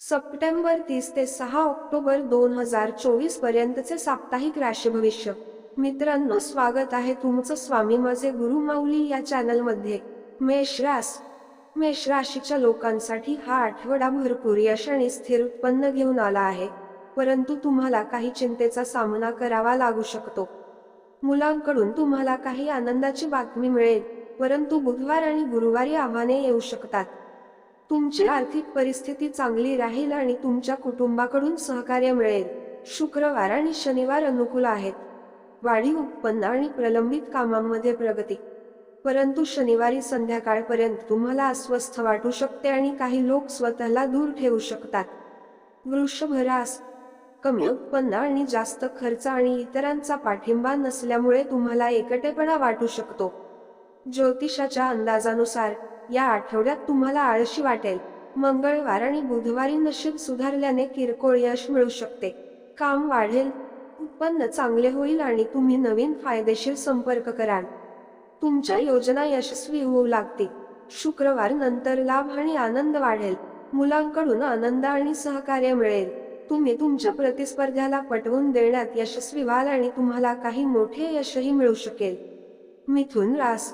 September तीस ते सहा ऑक्टोबर दोन हजार चोवीस पर्यंतचे साप्ताहिक राशी भविष्य. मित्रांनो स्वागत आहे तुमचं स्वामी माझे गुरु माऊली या चॅनलमध्ये. मेष रास. मेष राशीच्या लोकांसाठी हा आठवडा भरपूर यश आणि स्थिर उत्पन्न घेऊन आला आहे. परंतु तुम्हाला काही चिंतेचा सामना करावा लागू शकतो. मुलांकडून तुम्हाला काही आनंदाची बातमी मिळेल परंतु बुधवार आणि गुरुवारी आव्हाने येऊ शकतात. तुमची आर्थिक परिस्थिती चांगली राहील आणि तुमच्या कुटुंबाकडून सहकार्य मिळेल. शुक्रवार आणि शनिवार अनुकूल आहेत. वाढीव उत्पन्न आणि प्रलंबित कामांमध्ये प्रगती. परंतु शनिवारी संध्याकाळपर्यंत तुम्हाला अस्वस्थ वाटू शकते आणि काही लोक स्वतःला दूर ठेवू शकतात. वृषभरास कमी उत्पन्न आणि जास्त खर्च आणि इतरांचा पाठिंबा नसल्यामुळे तुम्हाला एकटेपणा वाटू शकतो. ज्योतिषाच्या अंदाजानुसार या आठवड्यात तुम्हाला आळशी वाटेल. मंगळवार आणि बुधवारी नशीब सुधारल्याने किरकोळ यश मिळू शकते. काम वाढेल उत्पन्न चांगले होईल आणि तुम्ही नवीन फायदेशीर संपर्क कराल. तुमच्या योजना यशस्वी होऊ लागतील. शुक्रवार नंतर लाभ आणि आनंद वाढेल. मुलांकडून आनंद आणि सहकार्य मिळेल. तुम्ही तुमच्या प्रतिस्पर्ध्याला पटवून देण्यात यशस्वी व्हाल आणि तुम्हाला काही मोठे यशही मिळू शकेल. मिथुन रास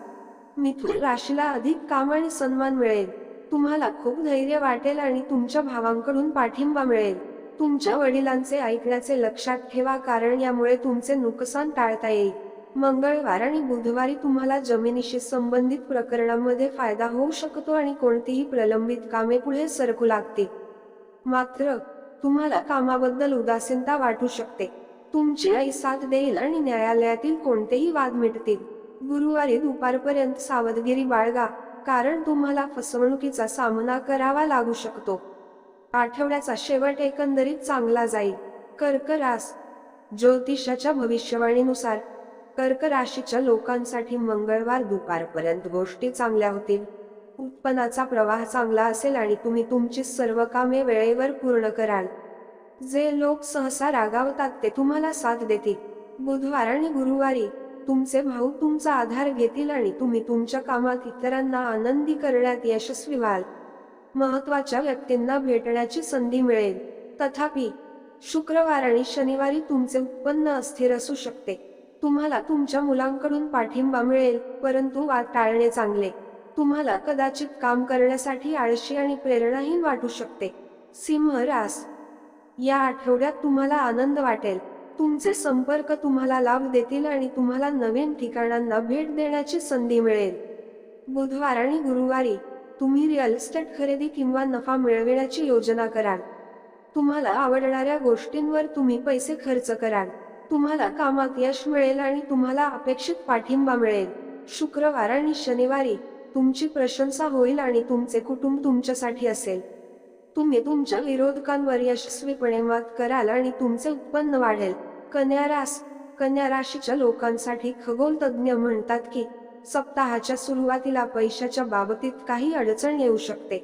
मिथुन राशीला अधिक काम आणि सन्मान मिळेल. तुम्हाला खूप धैर्य वाटेल आणि तुमच्या भावांकडून पाठिंबा मिळेल. तुमच्या वडिलांचे ऐकण्याचे लक्षात ठेवा कारण यामुळे तुमचे नुकसान टाळता येईल. मंगळवार आणि बुधवारी तुम्हाला जमिनीशी संबंधित प्रकरणांमध्ये फायदा होऊ शकतो आणि कोणतीही प्रलंबित कामे पुढे सरकू लागतील. मात्र तुम्हाला कामाबद्दल उदासीनता वाटू शकते. तुमची आई साथ देईल आणि न्यायालयातील कोणतेही वाद मिटतील. गुरुवारी दुपारपर्यंत सावधगिरी बाळगा कारण तुम्हाला फसवणुकीचा सामना करावा लागू शकतो. आठवड्याचा शेवट एकंदरीत चांगला जाईल. कर्क रास ज्योतिषाच्या भविष्यवाणीनुसार कर्क राशीच्या लोकांसाठी मंगळवार दुपारपर्यंत गोष्टी चांगल्या होतील. उत्पन्नाचा प्रवाह चांगला असेल आणि तुम्ही तुमची सर्व कामे वेळेवर पूर्ण कराल. जे लोक सहसा रागावतात ते तुम्हाला साथ देतील. बुधवार आणि गुरुवारी तुमचे भाऊ तुमचा आधार घेतील आणि तुम्ही तुमच्या कामात इतरांना आनंदी करण्यात यशस्वी व्हाल. महत्त्वाच्या व्यक्तींना भेटण्याची संधी मिळेल. तथापि शुक्रवार आणि शनिवारी तुमचे उत्पन्न अस्थिर असू शकते. तुम्हाला तुमच्या मुलांकडून पाठिंबा मिळेल परंतु वाद टाळणे चांगले. तुम्हाला कदाचित काम करण्यासाठी आळशी आणि प्रेरणाहीन वाटू शकते. सिंह रास. या आठवड्यात तुम्हाला आनंद वाटेल. तुमचे संपर्क तुम्हाला लाभ देतील आणि तुम्हाला नवीन ठिकाणांना भेट देण्याची संधी मिळेल. बुधवार आणि गुरुवारी तुम्ही रिअल इस्टेट खरेदी किंवा नफा मिळविण्याची योजना कराल. तुम्हाला आवडणाऱ्या गोष्टींवर तुम्ही पैसे खर्च कराल. तुम्हाला कामात यश मिळेल आणि तुम्हाला अपेक्षित पाठिंबा मिळेल. शुक्रवार आणि शनिवारी तुमची प्रशंसा होईल आणि तुमचे कुटुंब तुमच्यासाठी असेल. तुम्ही तुमच्या विरोधकांवर यशस्वीपणे मात कराल आणि तुमचे उत्पन्न वाढेल. कन्या रास कन्या राशीच्या लोकांसाठी खगोल तज्ज्ञ म्हणतात की सप्ताहाच्या सुरुवातीला पैशाच्या बाबतीत काही अडचण येऊ शकते.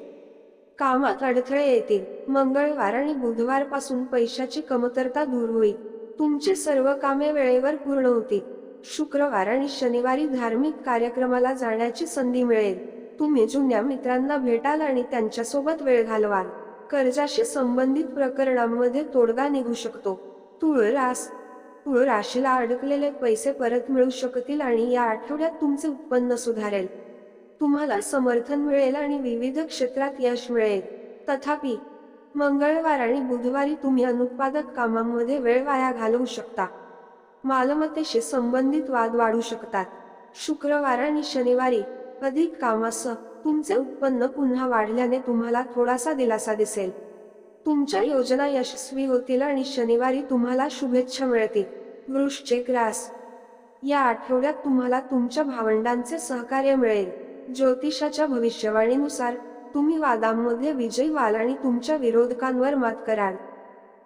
कामात अडथळे येतील. मंगळवार आणि बुधवारपासून पैशाची कमतरता दूर होईल. तुमची सर्व कामे वेळेवर पूर्ण होतील. शुक्रवार आणि शनिवारी धार्मिक कार्यक्रमाला जाण्याची संधी मिळेल. तुम्ही जुन्या मित्रांना भेटाल आणि त्यांच्यासोबत वेळ घालवाल. कर्जाशी संबंधित प्रकरणांमध्ये तोडगा निघू शकतो. तुळ रास तुळ राशीला अडकलेले पैसे परत मिळू शकतील आणि या आठवड्यात तुमचे उत्पन्न सुधारेल. तुम्हाला समर्थन मिळेल आणि विविध क्षेत्रात यश मिळेल. तथापि मंगळवार आणि बुधवारी तुम्ही अनुत्पादक कामांमध्ये वेळ वाया घालवू शकता. मालमत्तेशी संबंधित वाद वाढू शकतात. शुक्रवार आणि शनिवारी अधिक कामासह तुमचे उत्पन्न पुन्हा वाढल्याने तुम्हाला थोडासा दिलासा दिसेल. तुमच्या योजना यशस्वी होतील आणि शनिवारी तुम्हाला शुभेच्छा मिळतील. वृश्चिक रास या आठवड्यात तुम्हाला तुमच्या भावंडांचे सहकार्य मिळेल. ज्योतिषाच्या भविष्यवाणीनुसार तुम्ही वादांमध्ये विजयी व्हाल आणि तुमच्या विरोधकांवर मात कराल.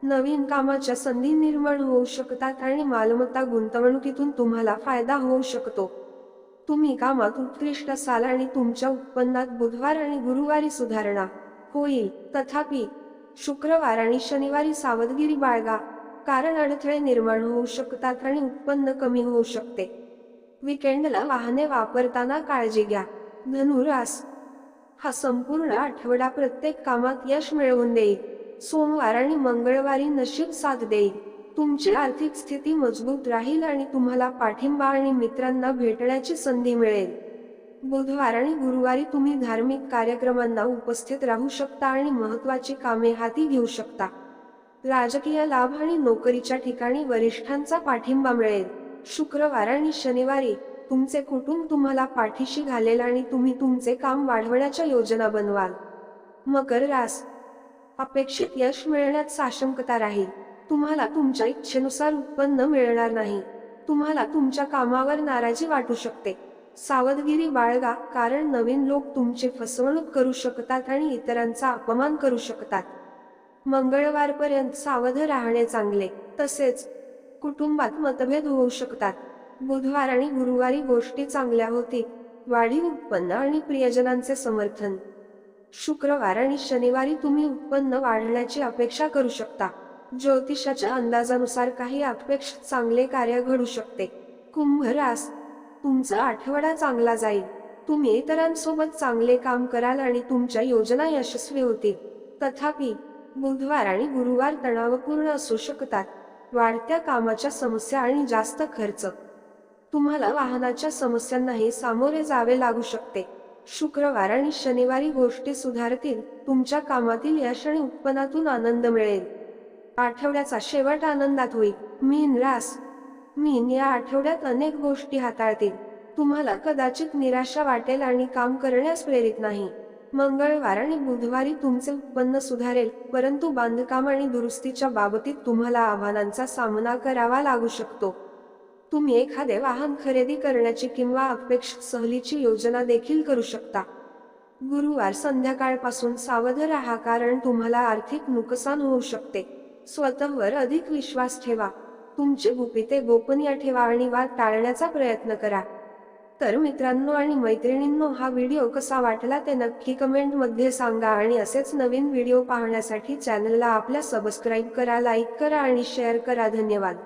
नवीन कामाच्या संधी निर्माण होऊ शकतात आणि मालमत्ता गुंतवणुकीतून तुम्हाला फायदा होऊ शकतो. तुम्ही कामात उत्कृष्ट असाल आणि तुमच्या उत्पन्नात बुधवार आणि गुरुवारी सुधारणा होईल. तथापि शुक्रवार आणि शनिवारी सावधगिरी बाळगा. कारण अडथळे निर्माण होऊ शकतात आणि उत्पन्न कमी होऊ शकते. विकेंडला वाहने वापरताना काळजी घ्या. धनुरास हा संपूर्ण आठवडा प्रत्येक कामात यश मिळवून देईल. सोमवार आणि मंगळवारी नशीब साथ देईल. तुमची आर्थिक स्थिती मजबूत राहील आणि तुम्हाला पाठिंबा आणि मित्रांना भेटण्याची संधी मिळेल. बुधवार आणि गुरुवारी तुम्ही धार्मिक कार्यक्रमांना उपस्थित राहू शकता आणि महत्वाची कामे हाती घेऊ शकता. राजकीय लाभ आणि नोकरीच्या ठिकाणी वरिष्ठांचा पाठिंबा मिळेल. शुक्रवार आणि शनिवारी तुमचे कुटुंब तुम्हाला पाठीशी घालेल आणि तुम्ही तुमचे काम वाढवण्याच्या योजना बनवाल. मकर रास. अपेक्षित यश मिळण्यात साशंकता राहील. तुम्हाला तुमच्या इच्छेनुसार उत्पन्न मिळणार नाही. तुम्हाला तुमच्या कामावर नाराजी वाटू शकते. सावधगिरी बाळगा कारण नवीन लोक तुमची फसवणूक करू शकतात आणि इतरांचा अपमान करू शकतात. मंगळवारपर्यंत सावध राहणे चांगले. तसेच कुटुंबात मतभेद होऊ शकतात. बुधवार आणि गुरुवारी गोष्टी चांगल्या होतील. वाढीव उत्पन्न आणि प्रियजनांचे समर्थन. शुक्रवार आणि शनिवारी तुम्ही उत्पन्न वाढण्याची अपेक्षा करू शकता. ज्योतिषाच्या अंदाजानुसार काही अपेक्षित चांगले कार्य घडू शकते. कुंभरास तुमचा आठवडा चांगला जाईल. तुम्ही इतरांसोबत चांगले काम कराल आणि तुमच्या योजना यशस्वी होतील. तथापि बुधवार आणि गुरुवार तणावपूर्ण असू शकतात. वाढत्या कामाच्या समस्या आणि जास्त खर्च. तुम्हाला वाहनाच्या समस्यांनाही सामोरे जावे लागू शकते. शुक्रवार आणि शनिवारी गोष्टी सुधारतील. तुमच्या कामातील यश आणि उत्पन्नातून आनंद मिळेल. आठवड्याचा शेवट आनंदात होईल. मीन रास. मीन या आठवड्यात अनेक गोष्टी हाताळतील. तुम्हाला कदाचित निराशा वाटेल आणि काम करण्यास प्रेरित नाही. मंगळवार आणि बुधवारी तुमचे उत्पन्न सुधारेल परंतु बांधकाम आणि दुरुस्तीच्या बाबतीत तुम्हाला आव्हानांचा सामना करावा लागू शकतो. तुम्ही एखादे वाहन खरेदी करण्याची किंवा अपेक्षित सहलीची योजना देखील करू शकता. गुरुवार संध्याकाळपासून सावध राहा कारण तुम्हाला आर्थिक नुकसान होऊ शकते. स्वतःवर अधिक विश्वास ठेवा. तुमचे गुपिते गोपनीय ठेवा आणि वाद टाळण्याचा प्रयत्न करा. तर मित्रांनो आणि मैत्रिणींनो हा व्हिडिओ कसा वाटला ते नक्की कमेंटमध्ये सांगा आणि असेच नवीन व्हिडिओ पाहण्यासाठी चॅनलला आपल्या सबस्क्राईब करा लाईक करा आणि शेअर करा. धन्यवाद.